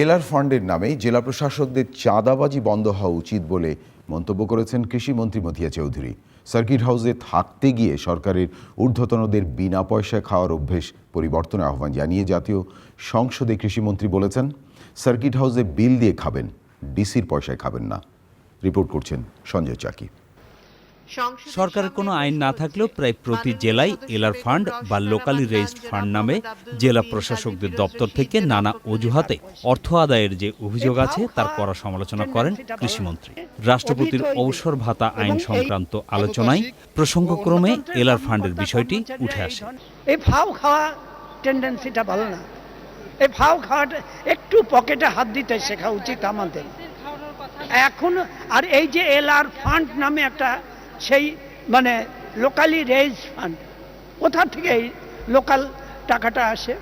LR ফান্ডের নামে জেলা প্রশাসকদের চাঁদাবাজি বন্ধ হওয়া উচিত বলে মন্তব্য করেছেন কৃষিমন্ত্রী মতিয়া চৌধুরী। সার্কিট হাউসে থাকতে গিয়ে সরকারের ঊর্ধ্বতনদের বিনা পয়সায় খাওয়ার অভ্যেস পরিবর্তনের আহ্বান জানিয়ে জাতীয় সংসদে কৃষিমন্ত্রী বলেছেন, সার্কিট হাউসে বিল দিয়ে খাবেন, ডিসির পয়সায় খাবেন না। রিপোর্ট করছেন সঞ্জয় চাকি। সরকারের কোনো আইন না থাকলেও প্রায় প্রতি জেলায় এলার ফান্ড বা লোকালি রেজড ফান্ড নামে জেলা প্রশাসকদের দপ্তর থেকে নানা অজুহাতে অর্থ আদায়ের যে অভিযোগ আছে তার কড়া সমালোচনা করেন কৃষিমন্ত্রী রাষ্ট্রপতির অবসর ভাতা আইন সংক্রান্ত আলোচনায় প্রসঙ্গক্রমে এলার ফান্ডের বিষয়টি উঠে আসে। এই ফাও খাওয়া টেন্ডেন্সিটা ভালো না। এই ফাও খাওয়াটা একটু পকেটে হাত দিতে শেখা উচিত আমাদের। এখন আর এই যে এল আর ফান্ড নামে একটা সেই মানে লোকালি রেজ ফান্ড কোথা থেকে এই লোকাল টাকাটা আসে?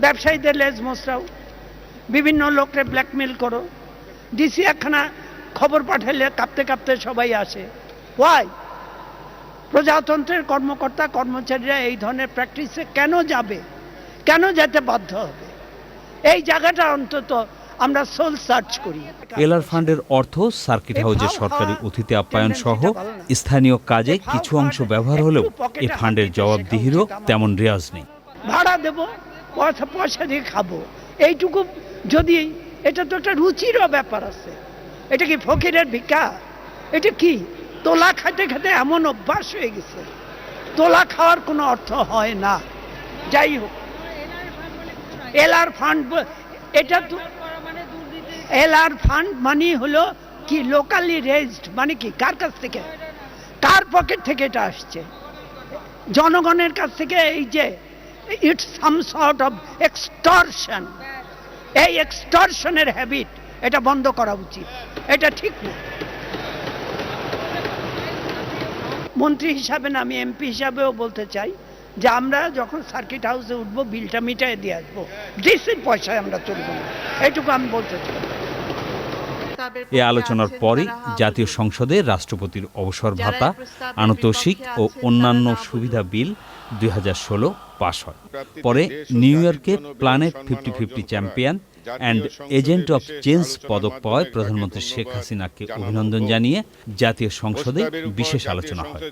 ব্যবসায়ীদের লেজ মশরাও বিভিন্ন লোককে ব্ল্যাকমেল করো। ডিসি একখানা খবর পাঠাইলে কাঁপতে কাঁপতে সবাই আসে। ওয়াই প্রজাতন্ত্রের কর্মকর্তা, কর্মচারীরা এই ধরনের প্র্যাকটিসে কেন যাবে? কেন যেতে বাধ্য হবে? এই জায়গাটা অন্তত আমরা সোল সার্চ করি। এলার ফান্ডের অর্থ সার্কিট হাউজের সরকারি অতিথি আপ্যায়ন সহ স্থানীয় কাজে কিছু অংশ ব্যবহার হলেও এ ফান্ডের জবাবদিহিরও তেমন রেয়াজ নেই। ভাড়া দেব পয়সা পয়সা দিয়ে খাব। এইটুকু যদি এটা তো একটা রুচিরও ব্যাপার আছে। এটা কি ফকিরের ভিক্ষা? এটা কি? তোলা খাইতে খেতে এমন অভ্যাস হয়ে গেছে। তোলা খাওয়ার কোনো অর্থ হয় না। যাই হোক। এলআর ফান্ড এটা তো এলআর ফান্ড মানে হলো কি লোকালি রেজড মানে কি, কার কাছ থেকে? কার পকেট থেকে এটা আসছে? জনগণের কাছ থেকে এই যে it's some sort of extortion এই এক্সটর্শনের হ্যাবিট এটা বন্ধ করা উচিত। এটা ঠিক না। মন্ত্রী হিসাবে না, আমি এমপি হিসাবেও বলতে চাই যে আমরা যখন সার্কিট হাউসে উঠবো বিলটা মিটাই দিয়ে আসব। ডিসির পয়সায় আমরা চলবো না। এইটুকু আমি বলতে চাই। এ আলোচনার পরই জাতীয় সংসদে রাষ্ট্রপতির অবসর ভাতা আনতোষিক ও অন্যান্য সুবিধা বিল দুই হাজার ষোলো পাশ হয়। পরে নিউ ইয়র্কে planet fifty fifty champion and agent of change পদক পাওয়ায় প্রধানমন্ত্রী শেখ হাসিনাকে অভিনন্দন জানিয়ে জাতীয় সংসদে বিশেষ আলোচনা হয়।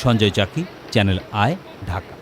সঞ্জয় চাকি চ্যানেল আয় ঢাকা